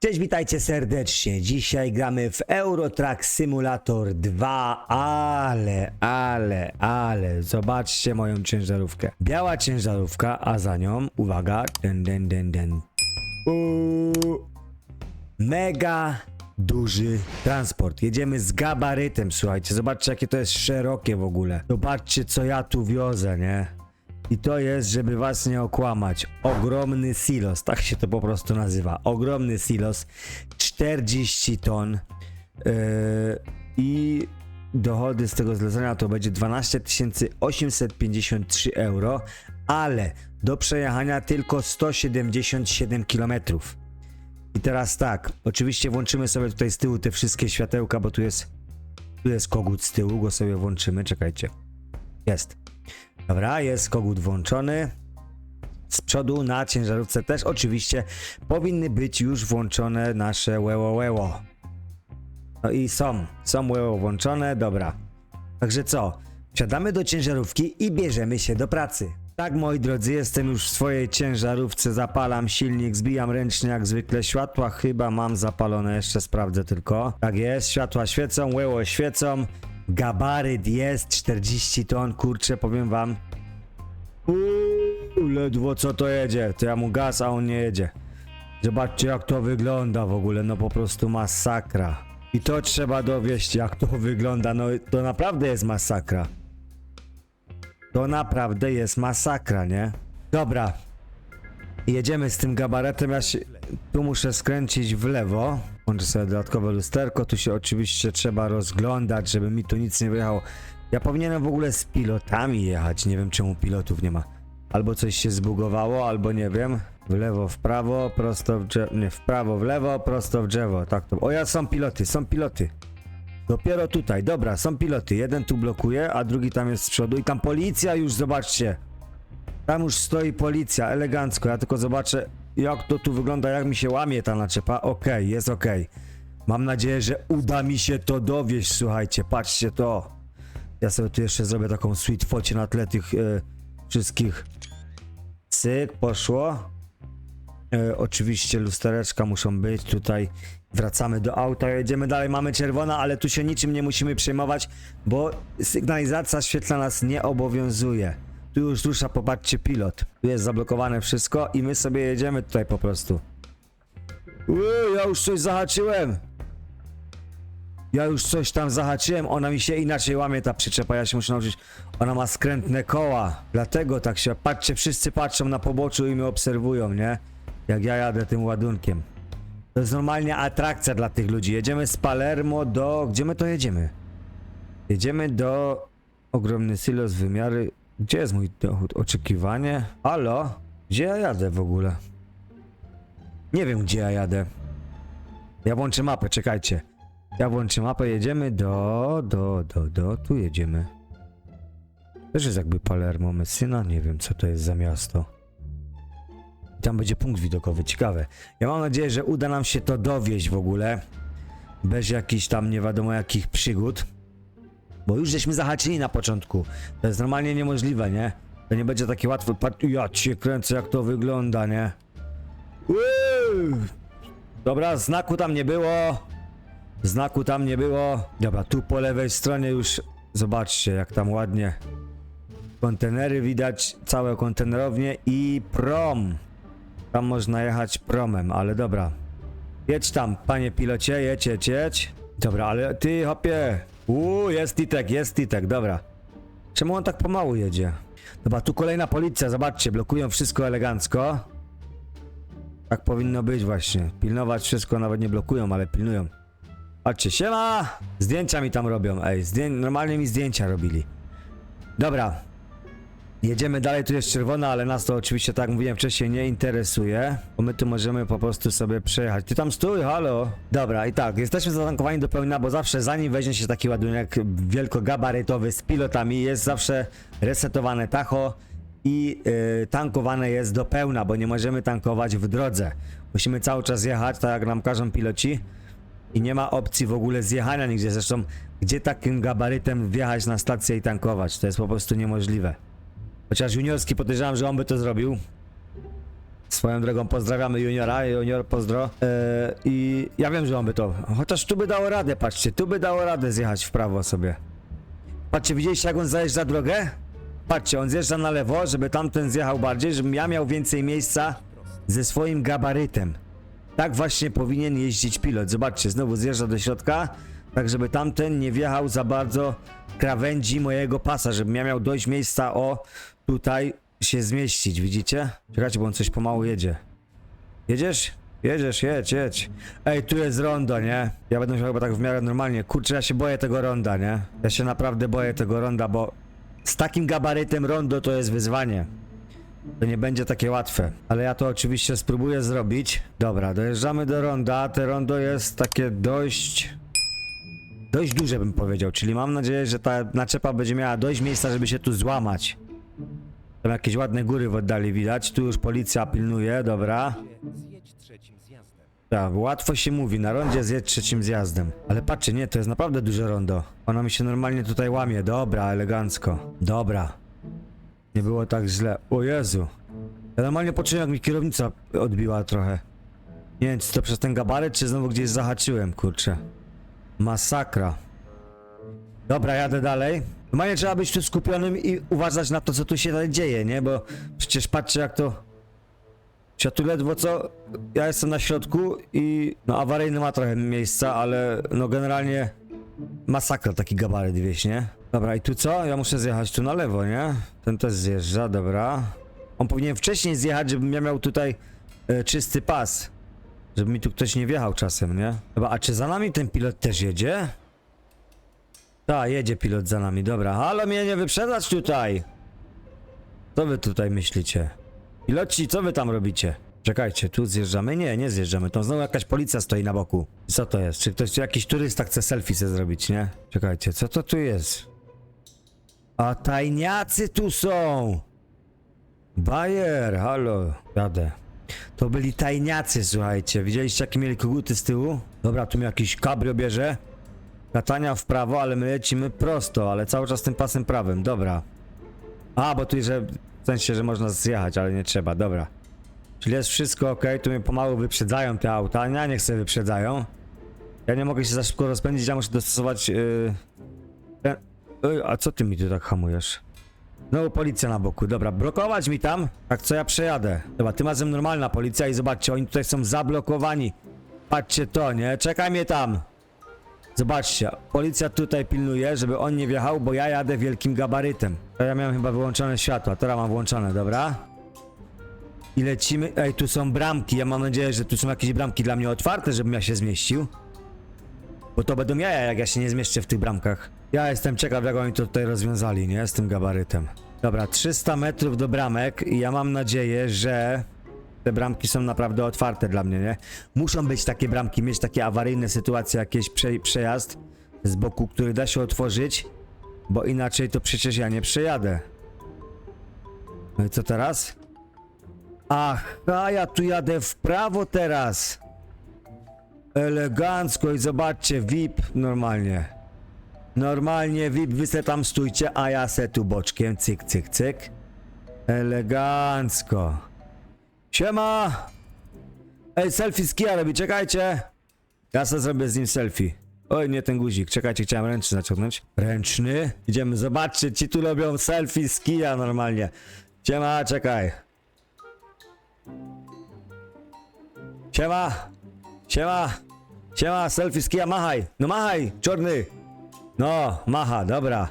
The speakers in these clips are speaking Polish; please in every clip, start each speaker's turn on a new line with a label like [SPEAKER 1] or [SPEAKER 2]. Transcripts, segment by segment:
[SPEAKER 1] Cześć, witajcie serdecznie. Dzisiaj gramy w Eurotrack Simulator 2, ale, ale, ale, zobaczcie moją ciężarówkę. Biała ciężarówka, a za nią, uwaga, den, den, den, den. Mega duży transport. Jedziemy z gabarytem, słuchajcie. Zobaczcie, jakie to jest szerokie w ogóle. Zobaczcie, co ja tu wiozę, nie? I to jest, żeby was nie okłamać, ogromny silos, tak się to po prostu nazywa. Ogromny silos, 40 ton yy, i dochody z tego zlecenia to będzie 12 853 euro, ale do przejechania tylko 177 km. I teraz tak, oczywiście włączymy sobie tutaj z tyłu te wszystkie światełka, bo tu jest, tu jest kogut z tyłu, go sobie włączymy, czekajcie. Jest. Dobra, jest kogut włączony. Z przodu na ciężarówce też oczywiście powinny być już włączone nasze łeło łeło. No i są, są łeło włączone, dobra. Także co? Wsiadamy do ciężarówki i bierzemy się do pracy. Tak moi drodzy, jestem już w swojej ciężarówce, zapalam silnik, zbijam ręcznie jak zwykle, światła chyba mam zapalone, jeszcze sprawdzę tylko. Tak jest, światła świecą, łeło świecą, gabaryt jest, 40 ton, kurczę, powiem wam. Uuu, ledwo co to jedzie, to ja mu gaz, a on nie jedzie. Zobaczcie jak to wygląda w ogóle, no po prostu masakra. I to trzeba dowieść jak to wygląda, no to naprawdę jest masakra. To naprawdę jest masakra, nie? Dobra. Jedziemy z tym gabaretem, ja się... Tu muszę skręcić w lewo. Włączę sobie dodatkowe lusterko, tu się oczywiście trzeba rozglądać, żeby mi tu nic nie wyjechało. Ja powinienem w ogóle z pilotami jechać, nie wiem czemu pilotów nie ma. Albo coś się zbugowało, albo nie wiem. W lewo, w prawo, prosto w drzewo, nie, w prawo, w lewo, prosto w drzewo, tak to. O ja, są piloty, są piloty. Dopiero tutaj, dobra, są piloty. Jeden tu blokuje, a drugi tam jest z przodu i tam policja już, zobaczcie. Tam już stoi policja, elegancko. Ja tylko zobaczę, jak to tu wygląda, jak mi się łamie ta naczepa. Okej, jest okej. Mam nadzieję, że uda mi się to dowieść, słuchajcie, patrzcie to. Ja sobie tu jeszcze zrobię taką sweet focie na tle tych e, wszystkich. Cyk, poszło. E, oczywiście lustereczka muszą być tutaj. Wracamy do auta, jedziemy dalej, mamy czerwona, ale tu się niczym nie musimy przejmować, bo sygnalizacja świetla nas nie obowiązuje. Tu już rusza, popatrzcie, pilot. Tu jest zablokowane wszystko i my sobie jedziemy tutaj po prostu. Uy, ja już coś zahaczyłem. Ja już coś tam zahaczyłem, ona mi się inaczej łamie ta przyczepa, ja się muszę nauczyć. Ona ma skrętne koła, dlatego tak się, patrzcie, wszyscy patrzą na poboczu i mnie obserwują, nie? Jak ja jadę tym ładunkiem. To jest normalnie atrakcja dla tych ludzi. Jedziemy z Palermo do... Gdzie my to jedziemy? Jedziemy do... Ogromny silos, wymiary... Gdzie jest mój dochód? Oczekiwanie? Halo? Gdzie ja jadę w ogóle? Nie wiem, gdzie ja jadę. Ja włączę mapę, czekajcie. Ja włączę mapę, jedziemy do... do... do... do... Tu jedziemy. Też jest jakby Palermo, Messina, nie wiem co to jest za miasto. I Tam będzie punkt widokowy, ciekawe. Ja mam nadzieję, że uda nam się to dowieść w ogóle. Bez jakichś tam nie wiadomo jakich przygód. Bo już żeśmy zahaczyli na początku. To jest normalnie niemożliwe, nie? To nie będzie takie łatwe. Ja cię kręcę jak to wygląda, nie? Uuu. Dobra, znaku tam nie było. Znaku tam nie było. Dobra, tu po lewej stronie już zobaczcie jak tam ładnie. Kontenery widać, całe kontenerownie i prom. Tam można jechać promem, ale dobra. Jedź tam, panie pilocie, jedź, jedź, jedź. Dobra, ale ty, hopie. Uuu, jest Titek, jest Titek, dobra. Czemu on tak pomału jedzie? Dobra, tu kolejna policja, zobaczcie, blokują wszystko elegancko. Tak powinno być właśnie. Pilnować wszystko, nawet nie blokują, ale pilnują. Patrzcie, siema! Zdjęcia mi tam robią, ej, zdję... normalnie mi zdjęcia robili. Dobra, Jedziemy dalej, tu jest czerwona, ale nas to oczywiście, tak jak mówiłem wcześniej, nie interesuje, bo my tu możemy po prostu sobie przejechać. Ty tam stój, halo! Dobra, i tak, jesteśmy zatankowani do pełna, bo zawsze zanim weźmie się taki ładunek wielkogabarytowy z pilotami, jest zawsze resetowane tacho i yy, tankowane jest do pełna, bo nie możemy tankować w drodze. Musimy cały czas jechać, tak jak nam każą piloci. I nie ma opcji w ogóle zjechania nigdzie. Zresztą, gdzie takim gabarytem wjechać na stację i tankować? To jest po prostu niemożliwe. Chociaż juniorski podejrzewam, że on by to zrobił. Swoją drogą pozdrawiamy juniora, junior pozdro. Eee, I ja wiem, że on by to. Chociaż tu by dało radę, patrzcie, tu by dało radę zjechać w prawo sobie. Patrzcie, widzieliście jak on zajeżdża drogę? Patrzcie, on zjeżdża na lewo, żeby tamten zjechał bardziej, żebym ja miał więcej miejsca ze swoim gabarytem. Tak właśnie powinien jeździć pilot. Zobaczcie, znowu zjeżdża do środka, tak żeby tamten nie wjechał za bardzo krawędzi mojego pasa, żebym ja miał dość miejsca o tutaj się zmieścić, widzicie? Czekajcie, bo on coś pomału jedzie. Jedziesz? Jedziesz, jedź, jedź. Ej, tu jest rondo, nie? Ja będę musiał chyba tak w miarę normalnie. Kurczę, ja się boję tego ronda, nie? Ja się naprawdę boję tego ronda, bo z takim gabarytem rondo to jest wyzwanie. To nie będzie takie łatwe, ale ja to oczywiście spróbuję zrobić. Dobra, dojeżdżamy do ronda. Te rondo jest takie dość. Dość duże bym powiedział, czyli mam nadzieję, że ta naczepa będzie miała dość miejsca, żeby się tu złamać. Tam jakieś ładne góry w oddali widać. Tu już policja pilnuje, dobra. Tak, łatwo się mówi, na rondzie zjedź trzecim zjazdem. Ale patrzcie, nie, to jest naprawdę duże rondo. Ona mi się normalnie tutaj łamie. Dobra, elegancko. Dobra. Nie było tak źle. O Jezu. Ja normalnie poczułem, jak mi kierownica odbiła trochę. Nie wiem, czy to przez ten gabaryt, czy znowu gdzieś zahaczyłem, kurczę. Masakra. Dobra, jadę dalej. Normalnie trzeba być tu skupionym i uważać na to, co tu się dalej dzieje, nie? Bo przecież patrzcie, jak to... Ja tu ledwo co, ja jestem na środku i no awaryjny ma trochę miejsca, ale no generalnie masakra taki gabaryt wieś, nie? Dobra i tu co? Ja muszę zjechać tu na lewo, nie? Ten też zjeżdża, dobra. On powinien wcześniej zjechać, żebym ja miał tutaj e, czysty pas. Żeby mi tu ktoś nie wjechał czasem, nie? Dobra, a czy za nami ten pilot też jedzie? Tak, jedzie pilot za nami, dobra. Halo, mnie nie wyprzedzać tutaj! Co wy tutaj myślicie? Piloci, co wy tam robicie? Czekajcie, tu zjeżdżamy? Nie, nie zjeżdżamy. To znowu jakaś policja stoi na boku. Co to jest? Czy ktoś, jakiś turysta chce selfie zrobić, nie? Czekajcie, co to tu jest? A tajniacy tu są! Bajer, halo, jadę. To byli tajniacy, słuchajcie. Widzieliście, jakie mieli koguty z tyłu? Dobra, tu mi jakiś kabrio bierze. Latania w prawo, ale my lecimy prosto, ale cały czas tym pasem prawym. Dobra. A, bo tu, że w sensie, że można zjechać, ale nie trzeba, dobra. Czyli jest wszystko ok, tu mnie pomału wyprzedzają te auta, ja nie chcę wyprzedzają. Ja nie mogę się za szybko rozpędzić, ja muszę dostosować... Yy... Ten... Ej, a co ty mi tu tak hamujesz? Znowu policja na boku, dobra, blokować mi tam? Tak co ja przejadę? Dobra, tym razem normalna policja i zobaczcie, oni tutaj są zablokowani. Patrzcie to, nie? Czekaj mnie tam. Zobaczcie, policja tutaj pilnuje, żeby on nie wjechał, bo ja jadę wielkim gabarytem. To ja miałem chyba wyłączone światła, teraz mam włączone, dobra? I lecimy. Ej, tu są bramki. Ja mam nadzieję, że tu są jakieś bramki dla mnie otwarte, żebym ja się zmieścił. Bo to będą jaja, jak ja się nie zmieszczę w tych bramkach. Ja jestem ciekaw, jak oni to tutaj rozwiązali, nie? Z tym gabarytem. Dobra, 300 metrów do bramek i ja mam nadzieję, że te bramki są naprawdę otwarte dla mnie, nie? Muszą być takie bramki, mieć takie awaryjne sytuacje, jakieś prze, przejazd z boku, który da się otworzyć, bo inaczej to przecież ja nie przejadę. No i co teraz? Ach, a ja tu jadę w prawo teraz. Elegancko i zobaczcie, VIP normalnie. Normalnie VIP, wy se tam stójcie, a ja se tu boczkiem, cyk, cyk, cyk. Elegancko. Siema! Ej, selfie z robi, czekajcie! Ja sobie zrobię z nim selfie. Oj, nie ten guzik, czekajcie, chciałem ręczny naciągnąć. Ręczny? Idziemy, zobaczcie, ci tu robią selfie z kija normalnie. Siema, czekaj. Siema! Siema! Siema, selfie z kija, machaj! No machaj, czarny! No, macha, dobra.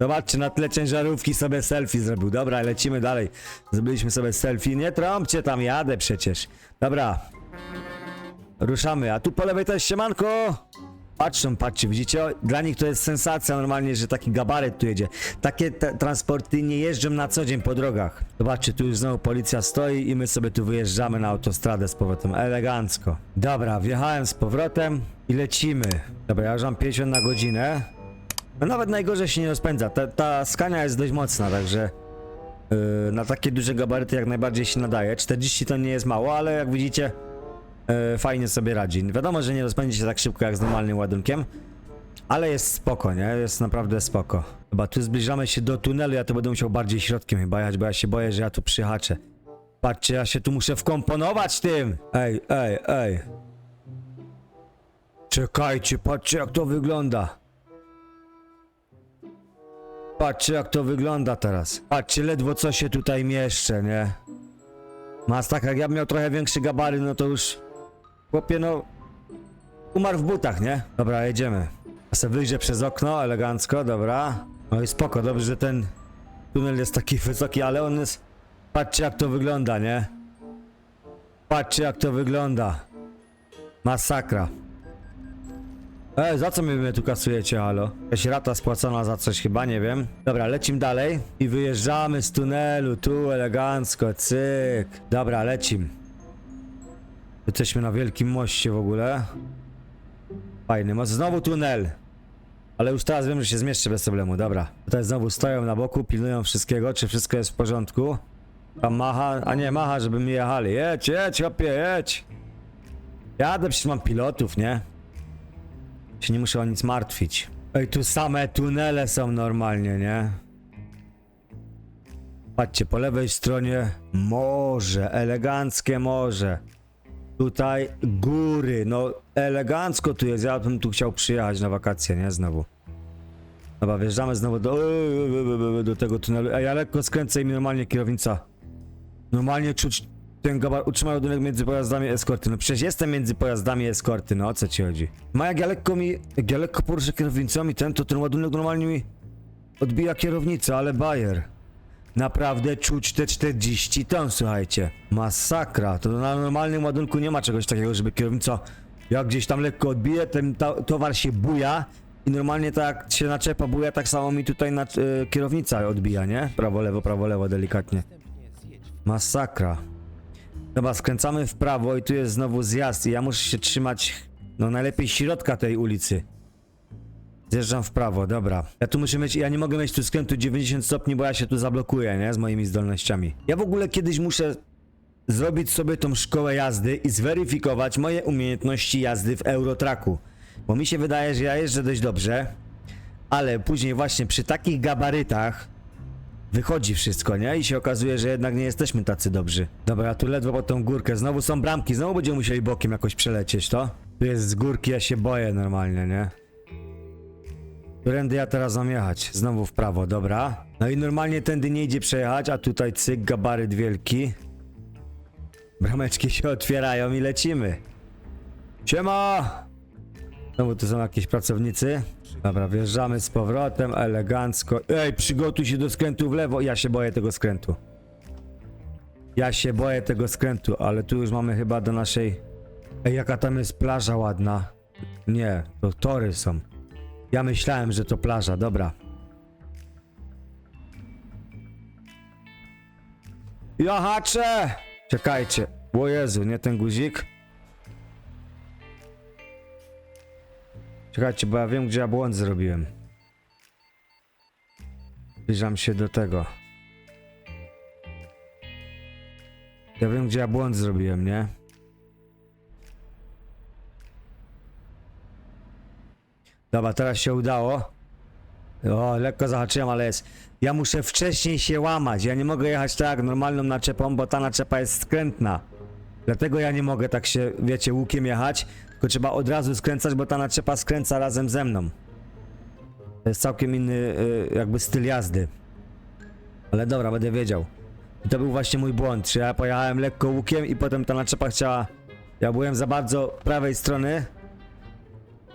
[SPEAKER 1] Zobaczcie, na tle ciężarówki sobie selfie zrobił. Dobra, lecimy dalej. Zrobiliśmy sobie selfie. Nie trąbcie tam, jadę przecież. Dobra. Ruszamy, a tu po lewej też siemanko. Patrzą, patrzcie, widzicie? Dla nich to jest sensacja normalnie, że taki gabaryt tu jedzie. Takie transporty nie jeżdżą na co dzień po drogach. Zobaczcie, tu już znowu policja stoi i my sobie tu wyjeżdżamy na autostradę z powrotem. Elegancko. Dobra, wjechałem z powrotem i lecimy. Dobra, ja już mam 50 na godzinę. No nawet najgorzej się nie rozpędza. Ta, ta skania jest dość mocna, także yy, na takie duże gabaryty jak najbardziej się nadaje. 40 to nie jest mało, ale jak widzicie yy, fajnie sobie radzi. Wiadomo, że nie rozpędzi się tak szybko jak z normalnym ładunkiem, ale jest spoko, nie? Jest naprawdę spoko. Chyba tu zbliżamy się do tunelu, ja to będę musiał bardziej środkiem chyba jechać, bo ja się boję, że ja tu przyhaczę. Patrzcie, ja się tu muszę wkomponować tym. Ej, ej, ej. Czekajcie, patrzcie jak to wygląda. Patrzcie jak to wygląda teraz. Patrzcie, ledwo co się tutaj mieszczę, nie? Mastak, jak ja bym miał trochę większy gabary, no to już... Chłopie, no... Umarł w butach, nie? Dobra, jedziemy. Ja sobie wyjrzę przez okno, elegancko, dobra. No i spoko, dobrze, że ten tunel jest taki wysoki, ale on jest... Patrzcie jak to wygląda, nie? Patrzcie jak to wygląda. Masakra. Ej, za co mnie, mnie tu kasujecie, halo? Jakaś rata spłacona za coś chyba, nie wiem. Dobra, lecimy dalej i wyjeżdżamy z tunelu, tu elegancko, cyk. Dobra, lecim. Jesteśmy na wielkim moście w ogóle. Fajny, most. znowu tunel. Ale już teraz wiem, że się zmieszczę bez problemu, dobra. Tutaj znowu stoją na boku, pilnują wszystkiego, czy wszystko jest w porządku. Tam macha, a nie, macha, żeby mi jechali. Jedź, jedź, hopie, jedź. Jadę, przecież mam pilotów, nie? Się nie muszę o nic martwić. Ej, tu same tunele są normalnie, nie? Patrzcie, po lewej stronie morze, eleganckie morze. Tutaj góry, no elegancko tu jest, ja bym tu chciał przyjechać na wakacje, nie? Znowu. Dobra, wjeżdżamy znowu do, do tego tunelu. Ej, ja lekko skręcę i normalnie kierownica. Normalnie czuć ten gabar, utrzymaj ładunek między pojazdami eskorty. No przecież jestem między pojazdami eskorty, no o co ci chodzi? Ma jak ja lekko mi, jak ja lekko poruszę kierownicą i ten, to ten ładunek normalnie mi odbija kierownicę, ale bajer. Naprawdę czuć te 40 ton, słuchajcie. Masakra, to na normalnym ładunku nie ma czegoś takiego, żeby kierownica jak gdzieś tam lekko odbije, ten ta, towar się buja i normalnie tak się naczepa buja, tak samo mi tutaj na, y, kierownica odbija, nie? Prawo, lewo, prawo, lewo, delikatnie. Masakra. Dobra, skręcamy w prawo i tu jest znowu zjazd i ja muszę się trzymać, no najlepiej środka tej ulicy. Zjeżdżam w prawo, dobra. Ja tu muszę mieć, ja nie mogę mieć tu skrętu 90 stopni, bo ja się tu zablokuję, nie? Z moimi zdolnościami. Ja w ogóle kiedyś muszę zrobić sobie tą szkołę jazdy i zweryfikować moje umiejętności jazdy w Eurotraku. Bo mi się wydaje, że ja jeżdżę dość dobrze, ale później właśnie przy takich gabarytach wychodzi wszystko, nie? I się okazuje, że jednak nie jesteśmy tacy dobrzy. Dobra, tu ledwo po tą górkę. Znowu są bramki, znowu będziemy musieli bokiem jakoś przelecieć, to? Tu jest z górki, ja się boję normalnie, nie? Którędy ja teraz mam jechać? Znowu w prawo, dobra. No i normalnie tędy nie idzie przejechać, a tutaj cyk, gabaryt wielki. Brameczki się otwierają i lecimy. Siema! Znowu tu są jakieś pracownicy. Dobra, wjeżdżamy z powrotem, elegancko. Ej, przygotuj się do skrętu w lewo. Ja się boję tego skrętu. Ja się boję tego skrętu, ale tu już mamy chyba do naszej... Ej, jaka tam jest plaża ładna. Nie, to tory są. Ja myślałem, że to plaża, dobra. Ja haczę! Czekajcie. O Jezu, nie ten guzik. Czekajcie, bo ja wiem, gdzie ja błąd zrobiłem. Zbliżam się do tego. Ja wiem, gdzie ja błąd zrobiłem, nie? Dobra, teraz się udało. O, lekko zahaczyłem, ale jest. Ja muszę wcześniej się łamać. Ja nie mogę jechać tak normalną naczepą, bo ta naczepa jest skrętna. Dlatego ja nie mogę tak się, wiecie, łukiem jechać, tylko trzeba od razu skręcać, bo ta naczepa skręca razem ze mną. To jest całkiem inny y, jakby styl jazdy. Ale dobra, będę wiedział. I to był właśnie mój błąd, że ja pojechałem lekko łukiem i potem ta naczepa chciała... Ja byłem za bardzo prawej strony,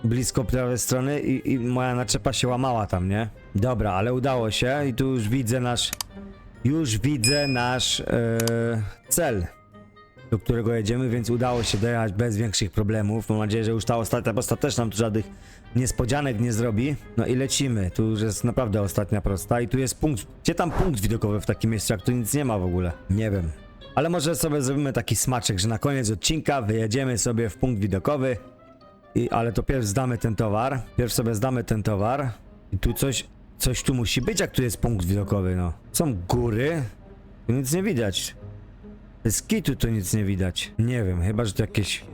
[SPEAKER 1] blisko prawej strony i, i moja naczepa się łamała tam, nie? Dobra, ale udało się i tu już widzę nasz... Już widzę nasz e, cel, do którego jedziemy, więc udało się dojechać bez większych problemów. Mam nadzieję, że już ta ostatnia prosta też nam tu żadnych niespodzianek nie zrobi. No i lecimy. Tu już jest naprawdę ostatnia prosta i tu jest punkt. Gdzie tam punkt widokowy w takim miejscu, jak tu nic nie ma w ogóle? Nie wiem. Ale może sobie zrobimy taki smaczek, że na koniec odcinka wyjedziemy sobie w punkt widokowy. I, ale to pierw zdamy ten towar. Pierw sobie zdamy ten towar. I tu coś, coś tu musi być, jak tu jest punkt widokowy, no. Są góry. Tu nic nie widać. Z kitu to nic nie widać. Nie wiem, chyba, że to jakieś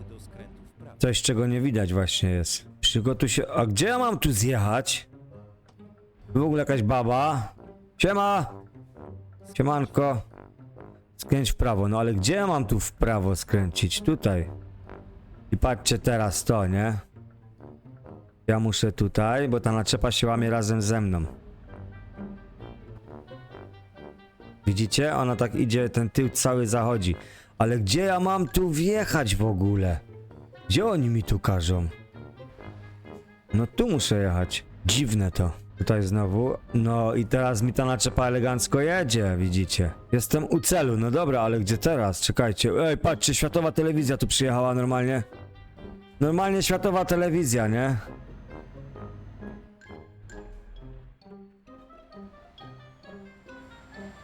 [SPEAKER 1] coś, czego nie widać właśnie jest. Przygotuj się... A gdzie ja mam tu zjechać? W ogóle jakaś baba? Siema! Siemanko. Skręć w prawo, no ale gdzie ja mam tu w prawo skręcić? Tutaj. I patrzcie teraz to, nie? Ja muszę tutaj, bo ta naczepa się łamie razem ze mną. Widzicie? Ona tak idzie, ten tył cały zachodzi. Ale gdzie ja mam tu wjechać w ogóle? Gdzie oni mi tu każą? No tu muszę jechać. Dziwne to. Tutaj znowu. No i teraz mi ta naczepa elegancko jedzie, widzicie. Jestem u celu, no dobra, ale gdzie teraz? Czekajcie. Ej, patrzcie, światowa telewizja tu przyjechała normalnie. Normalnie światowa telewizja, nie?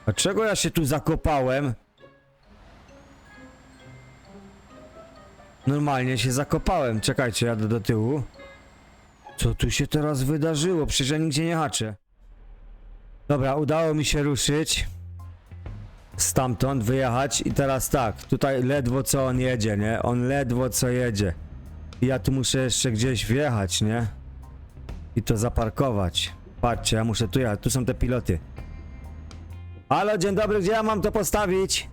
[SPEAKER 1] A czego ja się tu zakopałem? Normalnie się zakopałem. Czekajcie, jadę do tyłu. Co tu się teraz wydarzyło? Przecież ja nigdzie nie haczę. Dobra, udało mi się ruszyć. Stamtąd wyjechać i teraz tak, tutaj ledwo co on jedzie, nie? On ledwo co jedzie. I ja tu muszę jeszcze gdzieś wjechać, nie? I to zaparkować. Patrzcie, ja muszę tu jechać, tu są te piloty. Halo, dzień dobry, gdzie ja mam to postawić?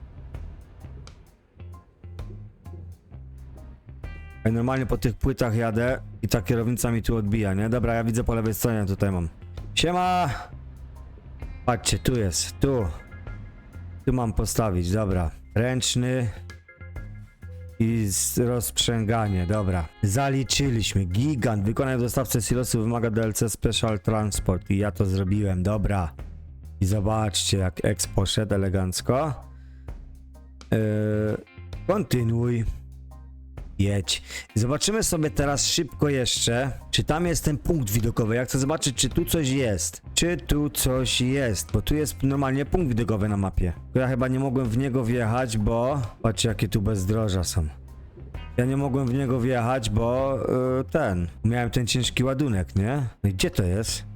[SPEAKER 1] Ej, normalnie po tych płytach jadę i ta kierownica mi tu odbija, nie? Dobra, ja widzę po lewej stronie, tutaj mam. Siema! Patrzcie, tu jest, tu. Tu mam postawić, dobra. Ręczny i rozprzęganie, dobra. Zaliczyliśmy. Gigant. Wykonanie dostawcy silosu wymaga DLC Special Transport i ja to zrobiłem, dobra. I zobaczcie, jak X poszedł elegancko. Yy, kontynuuj. Jedź. Zobaczymy sobie teraz szybko jeszcze, czy tam jest ten punkt widokowy. Ja chcę zobaczyć, czy tu coś jest. Czy tu coś jest, bo tu jest normalnie punkt widokowy na mapie. Ja chyba nie mogłem w niego wjechać, bo... Patrzcie, jakie tu bezdroża są. Ja nie mogłem w niego wjechać, bo yy, ten... Miałem ten ciężki ładunek, nie? No gdzie to jest?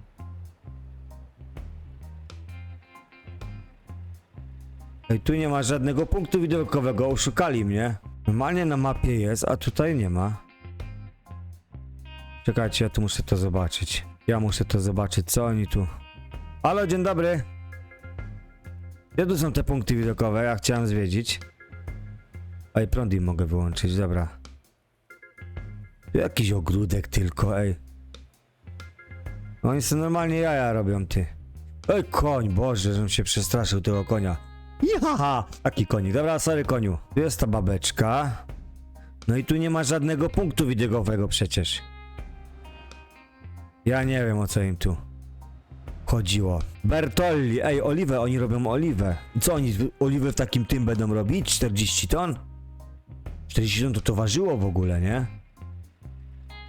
[SPEAKER 1] Ej, tu nie ma żadnego punktu widokowego, oszukali mnie. Normalnie na mapie jest, a tutaj nie ma. Czekajcie, ja tu muszę to zobaczyć. Ja muszę to zobaczyć, co oni tu... Halo, dzień dobry. Gdzie tu są te punkty widokowe? Ja chciałem zwiedzić. Ej, prąd im mogę wyłączyć, dobra. Jakiś ogródek tylko, ej. Oni sobie normalnie jaja robią, ty. Ej, koń, boże, żebym się przestraszył tego konia. Jaha! Taki konik. Dobra, sorry koniu. Tu jest ta babeczka. No i tu nie ma żadnego punktu widokowego przecież. Ja nie wiem o co im tu chodziło. Bertolli, ej, oliwę, oni robią oliwę. Co oni oliwę w takim tym będą robić? 40 ton? 40 ton to to ważyło w ogóle, nie?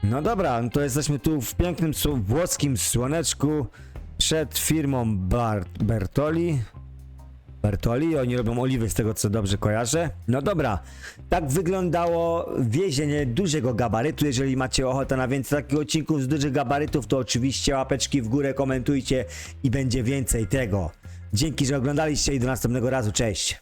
[SPEAKER 1] No dobra, no to jesteśmy tu w pięknym włoskim słoneczku przed firmą Bar Bertoli. Bertoli, oni robią oliwy z tego co dobrze kojarzę. No dobra, tak wyglądało wiezienie dużego gabarytu. Jeżeli macie ochotę na więcej takich odcinków z dużych gabarytów, to oczywiście łapeczki w górę, komentujcie i będzie więcej tego. Dzięki, że oglądaliście i do następnego razu, cześć!